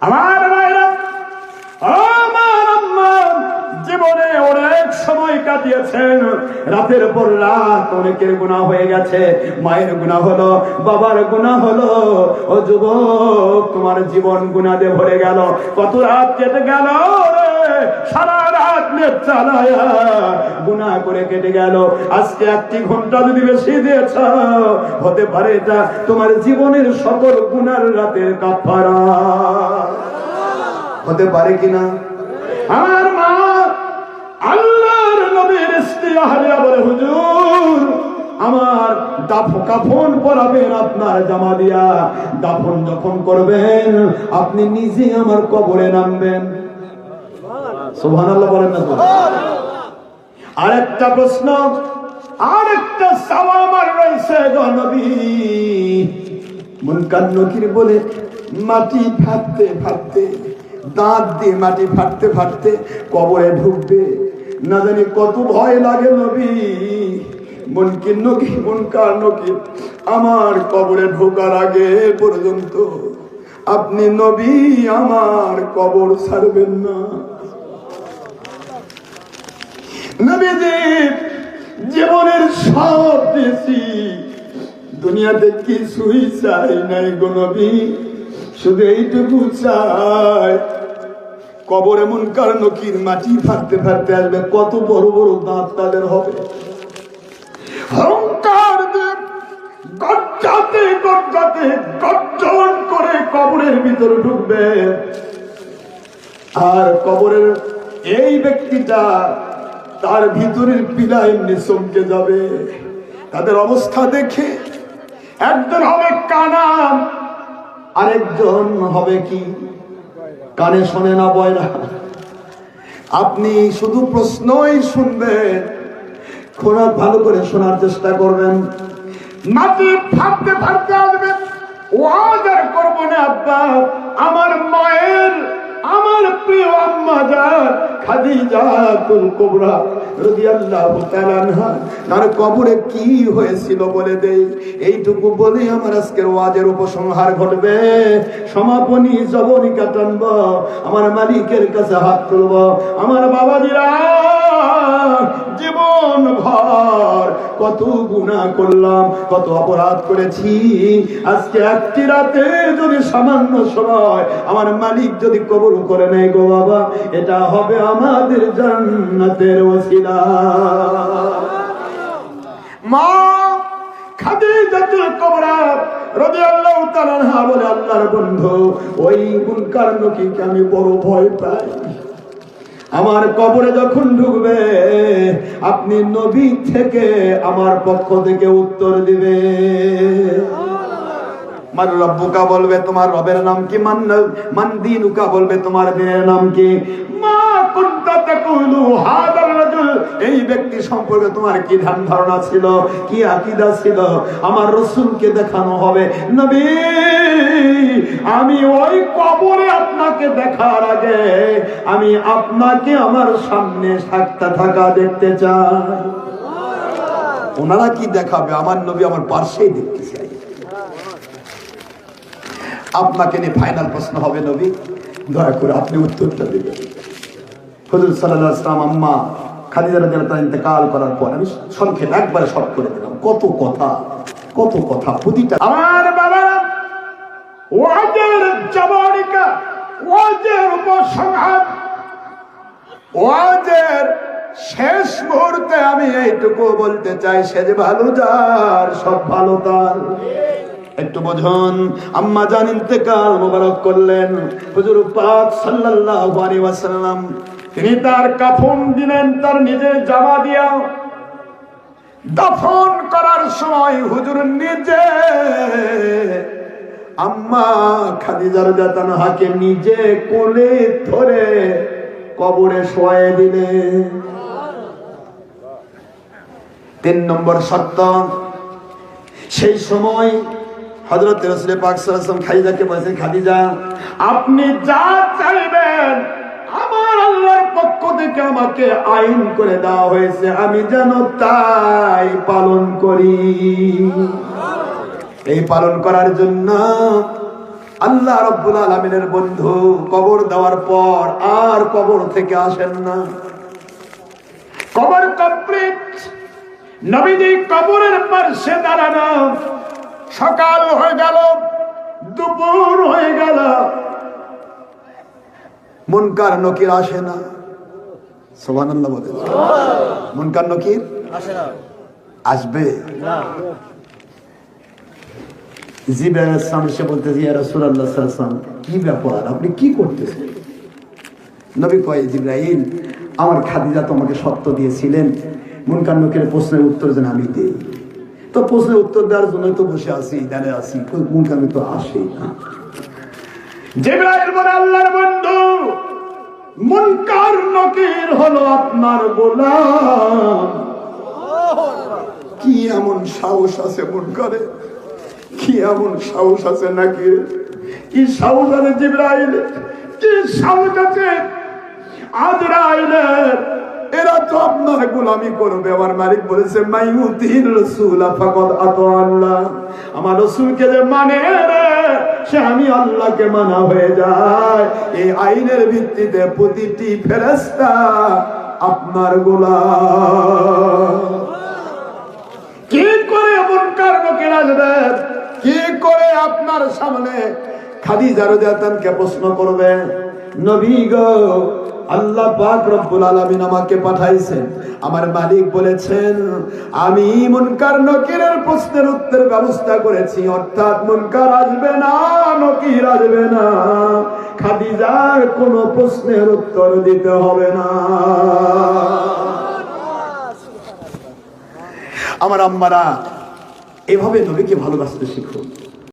আমার কাটিয়েছেন রাতের পর রাত অনেকের গুণা হয়ে গেছে। মায়ের গুণা হলো, বাবার গুণা হলো। ও যুবক, তোমার জীবন গুণাতে ভরে গেল। কত রাত কেটে গেল সারা রাত চালায়া গুণা করে কেটে গেল। আজকে একটি ঘণ্টা যদি বেশি দিয়েছ, হতে পারে এটা তোমার জীবনের সকল গুণার রাতের কাফারা হতে পারে কিনা আমার মা স্ত্রী আমার দাফ কাফন পরাবেন আপনার জামা দিয়া। দাফন যখন করবেন, আপনি নিজে আমার কবরে নামবেন। সুবহানাল্লাহ বলেন না? আরেকটা প্রশ্ন, আরেকটা সওয়াল আমার রয়েছে নবী। মুনকার নকির বলে, মাটি ফাটতে ফাটতে, দাঁত দিয়ে মাটি ফাটতে ফাটতে কবরে ঢুকবে। না জানি কত ভয় লাগে নবী। মুনকির নকি মুনকার নকি আমার কবরে ঢোকার আগে পর্যন্ত আপনি নবী, আমার কবর ছাড়বেন না। নবীজি, জীবনের সব দিয়েছি দুনিয়াতে কিছুই চাই নাই গো নবী। শুধু এইটুকু চাই। কবর এমন কার নকির? মাটি ফাটতে ফাটতে আসবে। কত বড় বড় দাঁত তাদের হবে। হংকার গজ্জাতে গজ্জাতে গর্জন করে কবরের ভিতরে ঢুকবে। আর কবরের এই ব্যক্তিটা তার ভিতরের পিলা এমনি চমকে যাবে। তাদের অবস্থা দেখে একজন হবে কানা আরেকজন হবে কি? কানে শোনে না বয়রা। আপনি শুধু প্রশ্নই শুনবেন। খোরাক ভালো করে শোনার চেষ্টা করবেন। মাটি থাকতে আসবেন ওয়াজ আর করব না আব্বা, আমার মায়ের আমার প্রিয় আম্মা যান খাদিজা তুল কোবরা রাদিয়াল্লাহু তাআলা তার কবরে কি হয়েছিল বলে দেই? এইটুকু বলে আমার আজকের ওয়াজের উপসংহার ঘটবে। সমাপনী জবনিকা টানব আমার মালিকের কাছে হাত তুলব। আমার বাবাজিরা, জীবন ভর কত গুনাহ করলাম, কত অপরাধ করেছি। আজকে একটি রাতে যদি সামান্য সময় আমার মালিক যদি কবর করে নেয় গো বাবা, এটা হবে আমাদের জান্নাতের ওসিলা মা আমি বড় ভয় পাই? আমার কবরে যখন ঢুকবে, আপনি নবী থেকে আমার পক্ষ থেকে উত্তর দিবে। রব্বুকা বলবে, তোমার রবের নাম কি? মান মান দিনুকা বলবে, তোমার দিনের নাম কি? মা এই ব্যক্তি সম্পর্কে তোমার কি ধ্যান ধারণা ছিল? কি আকীদা ছিল? আমার রাসূলকে দেখানো হবে। নবী, আমি ওই কবরে আপনাকে দেখার আগে আমি আপনাকে আমার সামনে থাকতে থাকা দেখতে চাই। ওনারা কি দেখাবে? আমার নবী আমার পার্শ্বেই দেখতে চাই। আপনাকে নিয়ে ফাইনাল প্রশ্ন হবে নবী। দয়া করে আপনি উত্তরটা দেবেন। হজরত সাল্লাহ ইসলাম আম্মা খাদিজা রাদিয়াল্লাহু তাআলা ইন্তেকাল করার পর আমি সংক্ষেপ একবারে শর্ট করে দিলাম। কত কথা কত কথা, প্রতিটা আমার বাবারা, ওয়াজের জবানিকা, ওয়াজের উপসংহার, ওয়াজের শেষ মুহূর্তে আমি এইটুকু বলতে চাই, সে যে ভালো যার, সব ভালো তার। একটু বোঝুন, আম্মা জান ইন্তেকাল মোবারক করলেন। হুজুর পাক সাল্লাল্লাহু আলাইহি ওয়াসাল্লাম তিনি তার কাফন দিলেন, তার নিজের জামা দিয়া। দাফন করার সময় হুজুর নিজে আম্মা খাদিজার বেতন হাকে নিজে কোলে ধরে কবরে শোয়ে দিলে। তিন নম্বর সত্য সেই সময় হজরত রসুল পাক সাল্লাম খাদিজাকে বলছেন, খাদিজা, আপনি যা চাইবেন থেকে আমাকে আইন করে দেওয়া হয়েছে, আমি যেন তাই পালন করি। এই পালন করার জন্য আল্লাহ রব্বুল আলমিনের বন্ধু কবর দেওয়ার পর আর কবর থেকে আসেন না। কবর কমপ্লিট, নবীজি কবরের পাশে দাঁড়ানো। সকাল হয়ে গেল, দুপুর হয়ে গেল। মুনকার নকির আসে না। আপনি কি করতেছেন? নবী কয় আমার খাদিজা তোমাকে সত্য দিয়েছিলেন। মুনকার নকির প্রশ্নের উত্তর যেন আমি দেই। তো প্রশ্নের উত্তর দেওয়ার জন্য তো বসে আছি, দাঁড়িয়ে আছি মুনকার তো আসেই না। আল্লাহর বন্ধু মুনকার নকের হলো আপনার গোলাম। কি এমন সাহস আছে মুনকারে? কি এমন সাহস আছে নাকি? কি সাহস আছে জিব্রাইল? কি সাহস আছে আজরাইলের? এরা তো আপনার গোলামি করবে। আমার মালিক বলেছে মাইউতিন রসুল ফাকাদ আত আল্লাহ। আমার রসুলকে যে মানে সে আমি আল্লাহকে মানা হয়ে যায়। এই আইনের ভিত্তিতে প্রতিটি ফেরেশতা আপনার গোলাম। কি করে এমন কারণকে রাখবেন কি করে আপনার সামনে খাদিজা রাদিয়াতানকে প্রশ্ন করবে? নবী গো আল্লাহ পাক রব্বুল আলামিন আমাকে পাঠাইছেন। আমার মালিক বলেছেন, আমি মুনকার নকিরের প্রশ্নের উত্তর ব্যবস্থা করেছি, অর্থাৎ মুনকার আসবে না, নকির আসবে না। খাদিজার কোনো প্রশ্নের উত্তর দিতে হবে না। আমার আম্মারা, এভাবে নবীকে ভালোবাসতে শিখুন।